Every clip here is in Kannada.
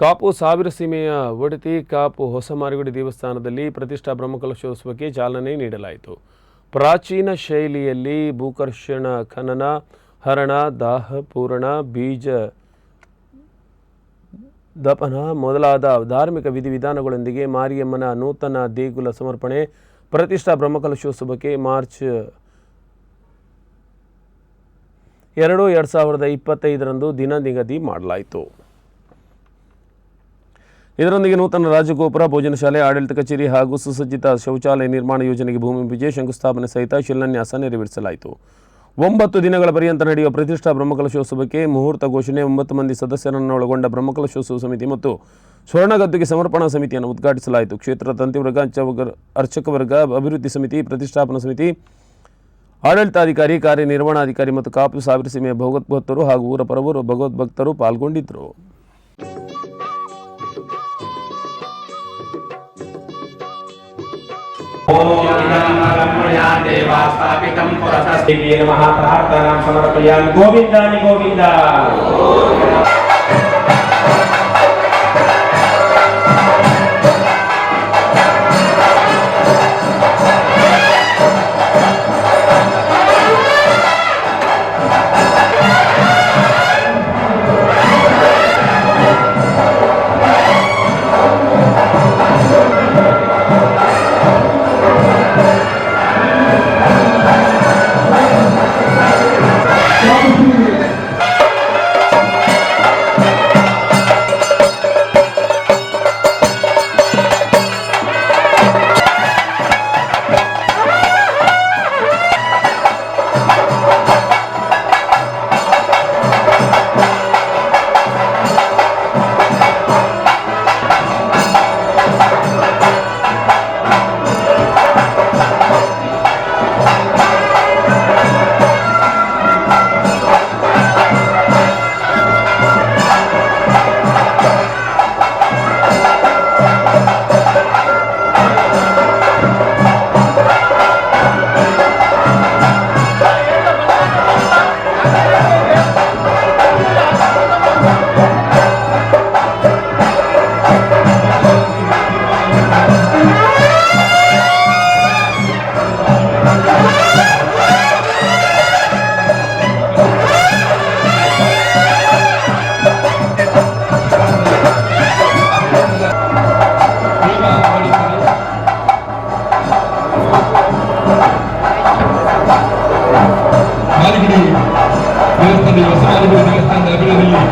ಕಾಪು ಸಾವಿರ ಸೀಮೆಯ ಒಡತಿ, ಕಾಪು ಹೊಸ ಮಾರಿಗುಡಿ ದೇವಸ್ಥಾನದಲ್ಲಿ ಪ್ರತಿಷ್ಠಾ ಬ್ರಹ್ಮಕಲಶೋತ್ಸವಕ್ಕೆ ಚಾಲನೆ ನೀಡಲಾಯಿತು. ಪ್ರಾಚೀನ ಶೈಲಿಯಲ್ಲಿ ಭೂಕರ್ಷಣ, ಖನನ, ಹರಣ, ದಾಹ, ಪೂರಣ, ಬೀಜ ದಪನ ಮೊದಲಾದ ಧಾರ್ಮಿಕ ವಿಧಿವಿಧಾನಗಳೊಂದಿಗೆ ಮಾರಿಯಮ್ಮನ ನೂತನ ದೇಗುಲ ಸಮರ್ಪಣೆ ಪ್ರತಿಷ್ಠಾ ಬ್ರಹ್ಮಕಲಶೋತ್ಸವಕ್ಕೆ ಮಾರ್ಚ್ ಎರಡು ಎರಡು ಸಾವಿರದ ಇಪ್ಪತ್ತೈದರಂದು ದಿನ ನಿಗದಿ ಮಾಡಲಾಯಿತು. ಇದರೊಂದಿಗೆ ನೂತನ ರಾಜಗೋಪುರ, ಭೋಜನ ಶಾಲೆ, ಆಡಳಿತ ಕಚೇರಿ ಹಾಗೂ ಸುಸಜ್ಜಿತ ಶೌಚಾಲಯ ನಿರ್ಮಾಣ ಯೋಜನೆಗೆ ಭೂಮಿ ಪೂಜೆ, ಶಂಕುಸ್ಥಾಪನೆ ಸಹಿತ ಶಿಲಾನ್ಯಾಸ ನೆರವೇರಿಸಲಾಯಿತು. ಒಂಬತ್ತು ದಿನಗಳ ಪರ್ಯಂತ ನಡೆಯುವ ಪ್ರತಿಷ್ಠಾ ಬ್ರಹ್ಮಕಲಶೋತ್ಸವಕ್ಕೆ ಮುಹೂರ್ತ ಘೋಷಣೆ, ಒಂಬತ್ತು ಮಂದಿ ಸದಸ್ಯರನ್ನು ಒಳಗೊಂಡ ಬ್ರಹ್ಮಕಲಶೋತ್ಸವ ಸಮಿತಿ ಮತ್ತು ಸ್ವರ್ಣಗದ್ದುಗೆ ಸಮರ್ಪಣಾ ಸಮಿತಿಯನ್ನು ಉದ್ಘಾಟಿಸಲಾಯಿತು. ಕ್ಷೇತ್ರ ತಂತಿವರ್ಗ ಅರ್ಚಕ ವರ್ಗ, ಅಭಿವೃದ್ಧಿ ಸಮಿತಿ, ಪ್ರತಿಷ್ಠಾಪನಾ ಸಮಿತಿ, ಆಡಳಿತಾಧಿಕಾರಿ, ಕಾರ್ಯನಿರ್ವಹಣಾಧಿಕಾರಿ ಮತ್ತು ಕಾಪು ಸಾವಿರ ಸೀಮೆಯ ಭಗವದ್ಭಕ್ತರು ಹಾಗೂ ಊರ ಪರವರು ಭಗವದ್ಭಕ್ತರು ಪಾಲ್ಗೊಂಡಿದ್ದರು. देवास्थापितं पुरतस्ति नमः प्रार्थनां समर्पयामि गोविन्दानि Govind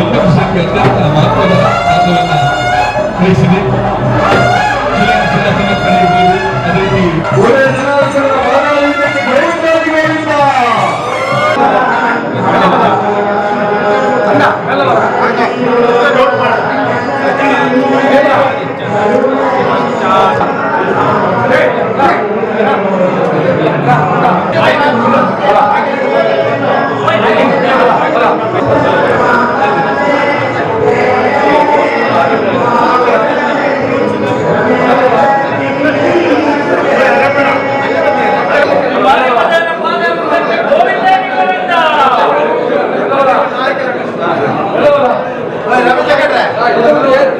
Não vamos acreditar, amado, adorado. É isso, né?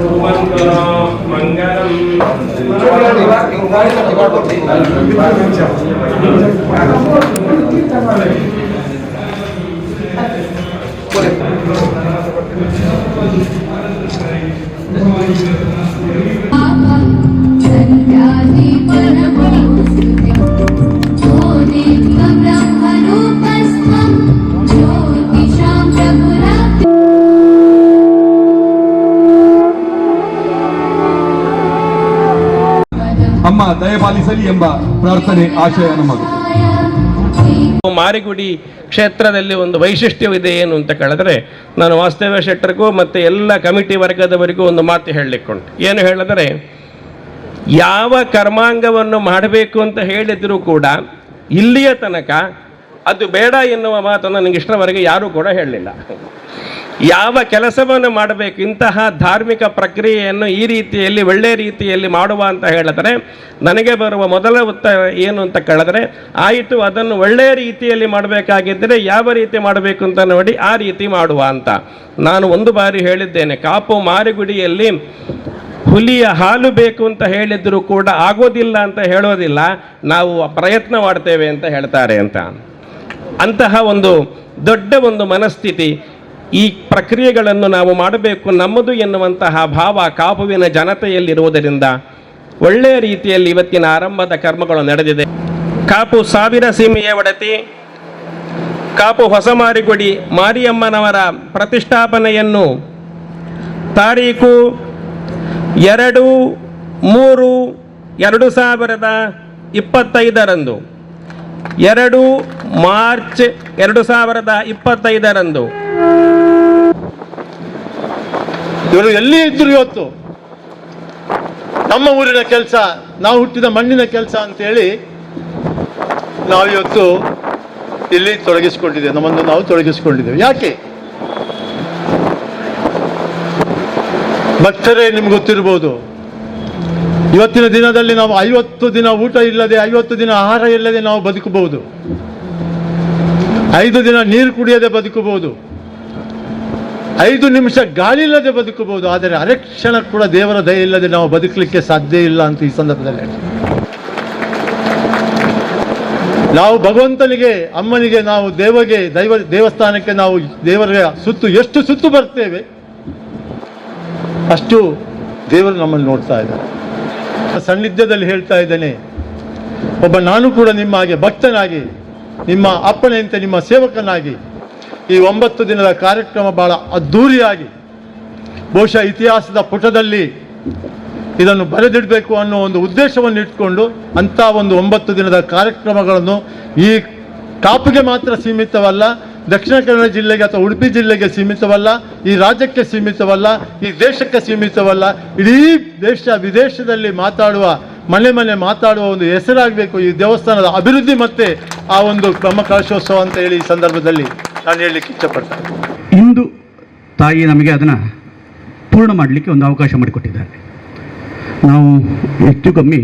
Kailasa ಶೈಲಸ್ಮತ ದಯಪಾಲಿಸಲಿ ಎಂಬ ಪ್ರಾರ್ಥನೆ, ಆಶಯ ನಮ್ಮದು ಮಾರಿಗುಡಿ ಕ್ಷೇತ್ರದಲ್ಲಿ ಒಂದು ವೈಶಿಷ್ಟ್ಯವಿದೆ ಏನು ಅಂತ ಕೇಳಿದ್ರೆ, ನಾನು ವಾಸ್ತವ್ಯ ಶೆಟ್ಟರಿಗೂ ಮತ್ತು ಎಲ್ಲ ಕಮಿಟಿ ವರ್ಗದವರಿಗೂ ಒಂದು ಮಾತು ಹೇಳಲಿಕ್ಕುಂಟು. ಏನು ಹೇಳಿದರೆ, ಯಾವ ಕರ್ಮಾಂಗವನ್ನು ಮಾಡಬೇಕು ಅಂತ ಹೇಳಿದರೂ ಕೂಡ, ಇಲ್ಲಿಯ ತನಕ ಅದು ಬೇಡ ಎನ್ನುವ ಮಾತನ್ನು ನನಗೆ ಇಷ್ಟರವರೆಗೆ ಯಾರೂ ಕೂಡ ಹೇಳಲಿಲ್ಲ. ಯಾವ ಕೆಲಸವನ್ನು ಮಾಡಬೇಕು, ಇಂತಹ ಧಾರ್ಮಿಕ ಪ್ರಕ್ರಿಯೆಯನ್ನು ಈ ರೀತಿಯಲ್ಲಿ ಒಳ್ಳೆಯ ರೀತಿಯಲ್ಲಿ ಮಾಡುವ ಅಂತ ಹೇಳಿದ್ರೆ, ನನಗೆ ಬರುವ ಮೊದಲ ಉತ್ತರ ಏನು ಅಂತ ಕೇಳಿದ್ರೆ, ಆಯಿತು, ಅದನ್ನು ಒಳ್ಳೆಯ ರೀತಿಯಲ್ಲಿ ಮಾಡಬೇಕಾಗಿದ್ದರೆ ಯಾವ ರೀತಿ ಮಾಡಬೇಕು ಅಂತ ನೋಡಿ, ಆ ರೀತಿ ಮಾಡುವ ಅಂತ. ನಾನು ಒಂದು ಬಾರಿ ಹೇಳಿದ್ದೇನೆ, ಕಾಪು ಮಾರಿಗುಡಿಯಲ್ಲಿ ಹುಲಿಯ ಹಾಲು ಬೇಕು ಅಂತ ಹೇಳಿದರೂ ಕೂಡ ಆಗೋದಿಲ್ಲ ಅಂತ ಹೇಳೋದಿಲ್ಲ, ನಾವು ಪ್ರಯತ್ನ ಮಾಡ್ತೇವೆ ಅಂತ ಹೇಳ್ತಾರೆ ಅಂತ. ಅಂತಹ ಒಂದು ದೊಡ್ಡ ಒಂದು ಮನಸ್ಥಿತಿ ಈ ಪ್ರಕ್ರಿಯೆಗಳನ್ನು ನಾವು ಮಾಡಬೇಕು ನಮ್ಮದು ಎನ್ನುವಂತಹ ಭಾವ ಕಾಪುವಿನ ಜನತೆಯಲ್ಲಿರುವುದರಿಂದ ಒಳ್ಳೆಯ ರೀತಿಯಲ್ಲಿ ಇವತ್ತಿನ ಆರಂಭದ ಕರ್ಮಗಳು ನಡೆದಿದೆ. ಕಾಪು ಸಾವಿರ ಸೀಮೆಯ ಒಡತಿ, ಕಾಪು ಹೊಸಮಾರಿಗುಡಿ ಮಾರಿಯಮ್ಮನವರ ಪ್ರತಿಷ್ಠಾಪನೆಯನ್ನು ತಾರೀಕು ಎರಡು ಮೂರು ಎರಡು ಸಾವಿರದ ಇಪ್ಪತ್ತೈದರಂದು ಎರಡು ಮಾರ್ಚ್ ಎರಡು ಸಾವಿರದ ಇಪ್ಪತ್ತೈದರಂದು. ಇವರು ಎಲ್ಲಿ ಇದ್ರು ಇವತ್ತು? ನಮ್ಮ ಊರಿನ ಕೆಲಸ, ನಾವು ಹುಟ್ಟಿದ ಮಣ್ಣಿನ ಕೆಲಸ ಅಂತೇಳಿ ನಾವು ಇವತ್ತು ಇಲ್ಲಿ ತೊಡಗಿಸಿಕೊಂಡಿದ್ದೇವೆ. ನಮ್ಮನ್ನು ನಾವು ತೊಡಗಿಸಿಕೊಂಡಿದ್ದೇವೆ. ಯಾಕೆ? ಭಕ್ತರೇ, ನಿಮ್ಗೆ ಗೊತ್ತಿರ್ಬೋದು. ಇವತ್ತಿನ ದಿನದಲ್ಲಿ ನಾವು ಐವತ್ತು ದಿನ ಊಟ ಇಲ್ಲದೆ, ಐವತ್ತು ದಿನ ಆಹಾರ ಇಲ್ಲದೆ ನಾವು ಬದುಕಬಹುದು. ಐದು ದಿನ ನೀರು ಕುಡಿಯದೆ ಬದುಕಬಹುದು. ಐದು ನಿಮಿಷ ಗಾಳಿ ಇಲ್ಲದೆ ಬದುಕಬಹುದು. ಆದರೆ ಅರೆಕ್ಷಣ ಕೂಡ ದೇವರ ದಯ ಇಲ್ಲದೆ ನಾವು ಬದುಕಲಿಕ್ಕೆ ಸಾಧ್ಯ ಇಲ್ಲ ಅಂತ ಈ ಸಂದರ್ಭದಲ್ಲಿ ನಾವು ಭಗವಂತನಿಗೆ, ಅಮ್ಮನಿಗೆ, ನಾವು ದೇವಗೆ, ದೈವ ದೇವಸ್ಥಾನಕ್ಕೆ ನಾವು ದೇವರ ಸುತ್ತು, ಎಷ್ಟು ಸುತ್ತು ಬರ್ತೇವೆ, ಅಷ್ಟು ದೇವರು ನಮ್ಮನ್ನು ನೋಡ್ತಾ ಇದ್ದಾರೆ. ಸಾನ್ನಿಧ್ಯದಲ್ಲಿ ಹೇಳ್ತಾ ಇದ್ದೇನೆ. ಒಬ್ಬ ನಾನು ಕೂಡ ನಿಮ್ಮ ಹಾಗೆ ಭಕ್ತನಾಗಿ, ನಿಮ್ಮ ಅಪ್ಪನೆಯಂತೆ ನಿಮ್ಮ ಸೇವಕನಾಗಿ, ಈ ಒಂಬತ್ತು ದಿನದ ಕಾರ್ಯಕ್ರಮ ಬಹಳ ಅದ್ಧೂರಿಯಾಗಿ ಬಹುಶಃ ಇತಿಹಾಸದ ಪುಟದಲ್ಲಿ ಇದನ್ನು ಬರೆದಿಡಬೇಕು ಅನ್ನೋ ಒಂದು ಉದ್ದೇಶವನ್ನು ಇಟ್ಕೊಂಡು ಅಂಥ ಒಂದು ಒಂಬತ್ತು ದಿನದ ಕಾರ್ಯಕ್ರಮಗಳನ್ನು ಈ ಕಾಪಿಗೆ ಮಾತ್ರ ಸೀಮಿತವಲ್ಲ ದಕ್ಷಿಣ ಕನ್ನಡ ಜಿಲ್ಲೆಗೆ ಅಥವಾ ಉಡುಪಿ ಜಿಲ್ಲೆಗೆ ಸೀಮಿತವಲ್ಲ, ಈ ರಾಜ್ಯಕ್ಕೆ ಸೀಮಿತವಲ್ಲ, ಈ ದೇಶಕ್ಕೆ ಸೀಮಿತವಲ್ಲ, ಇಡೀ ದೇಶ ವಿದೇಶದಲ್ಲಿ ಮಾತಾಡುವ, ಮನೆ ಮನೆ ಮಾತಾಡುವ ಒಂದು ಹೆಸರಾಗಬೇಕು ಈ ದೇವಸ್ಥಾನದ ಅಭಿವೃದ್ಧಿ ಮತ್ತೆ ಆ ಒಂದು ಬ್ರಹ್ಮ ಕಲಶೋತ್ಸವ ಅಂತ ಹೇಳಿ ಈ ಸಂದರ್ಭದಲ್ಲಿ ನಾನು ಹೇಳಲಿಕ್ಕೆ ಇಷ್ಟಪಡ್ತೇನೆ ಇಂದು ತಾಯಿ ನಮಗೆ ಅದನ್ನು ಪೂರ್ಣ ಮಾಡಲಿಕ್ಕೆ ಒಂದು ಅವಕಾಶ ಮಾಡಿಕೊಟ್ಟಿದ್ದಾರೆ. ನಾವು ಹೆಚ್ಚು ಕಮ್ಮಿ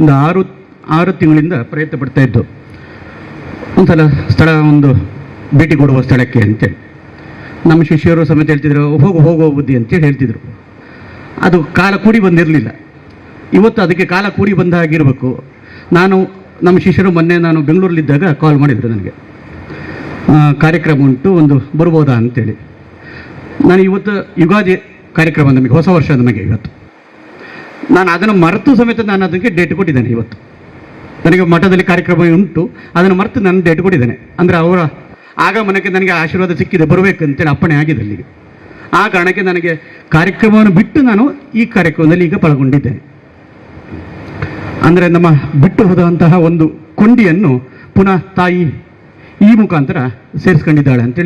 ಒಂದು ಆರು ಆರು ತಿಂಗಳಿಂದ ಪ್ರಯತ್ನ ಪಡ್ತಾ ಇದ್ದು, ಒಂದ್ಸಲ ಸ್ಥಳ, ಒಂದು ಭೇಟಿ ಕೊಡುವ ಸ್ಥಳಕ್ಕೆ ಅಂತೇಳಿ ನಮ್ಮ ಶಿಷ್ಯರು ಸಮೇತ ಹೇಳ್ತಿದ್ರು, ಹೋಗು ಹೋಗುವ ಬುದ್ಧಿ ಅಂತೇಳಿ ಹೇಳ್ತಿದ್ರು. ಅದು ಕಾಲ ಕೂಡಿ ಬಂದಿರಲಿಲ್ಲ. ಇವತ್ತು ಅದಕ್ಕೆ ಕಾಲ ಕೂಡಿ ಬಂದ ಹಾಗಿರಬೇಕು ನಾನು, ನಮ್ಮ ಶಿಷ್ಯರು ಮೊನ್ನೆ ನಾನು ಬೆಂಗಳೂರಲ್ಲಿದ್ದಾಗ ಕಾಲ್ ಮಾಡಿದರು ನನಗೆ. ಕಾರ್ಯಕ್ರಮ ಉಂಟು, ಒಂದು ಬರ್ಬೋದಾ ಅಂತೇಳಿ. ನಾನು ಇವತ್ತು ಯುಗಾದಿ ಕಾರ್ಯಕ್ರಮ ನಮಗೆ, ಹೊಸ ವರ್ಷ ನಮಗೆ ಇವತ್ತು. ನಾನು ಅದನ್ನು ಮರೆತು ಸಮೇತ ನಾನು ಅದಕ್ಕೆ ಡೇಟ್ ಕೊಟ್ಟಿದ್ದೇನೆ ಇವತ್ತು. ನನಗೆ ಮಠದಲ್ಲಿ ಕಾರ್ಯಕ್ರಮ ಉಂಟು, ಅದನ್ನು ಮರೆತು ನಾನು ಡೇಟ್ ಕೊಟ್ಟಿದ್ದೇನೆ. ಅಂದರೆ ಅವರ ಆಗಮನಕ್ಕೆ ನನಗೆ ಆಶೀರ್ವಾದ ಸಿಕ್ಕಿದೆ, ಬರಬೇಕು ಅಂತೇಳಿ ಅಪ್ಪಣೆ ಆಗಿದೆ ಅಲ್ಲಿಗೆ. ಆ ಕಾರಣಕ್ಕೆ ನನಗೆ ಕಾರ್ಯಕ್ರಮವನ್ನು ಬಿಟ್ಟು ನಾನು ಈ ಕಾರ್ಯಕ್ರಮದಲ್ಲಿ ಈಗ ಪಾಲ್ಗೊಂಡಿದ್ದೇನೆ. ಅಂದರೆ ನಮ್ಮ ಬಿಟ್ಟು ಹೋದಂತಹ ಒಂದು ಕೊಂಡಿಯನ್ನು ಪುನಃ ತಾಯಿ ಈ ಮುಖಾಂತರ ಸೇರಿಸ್ಕೊಂಡಿದ್ದಾಳೆ ಅಂತೇಳಿ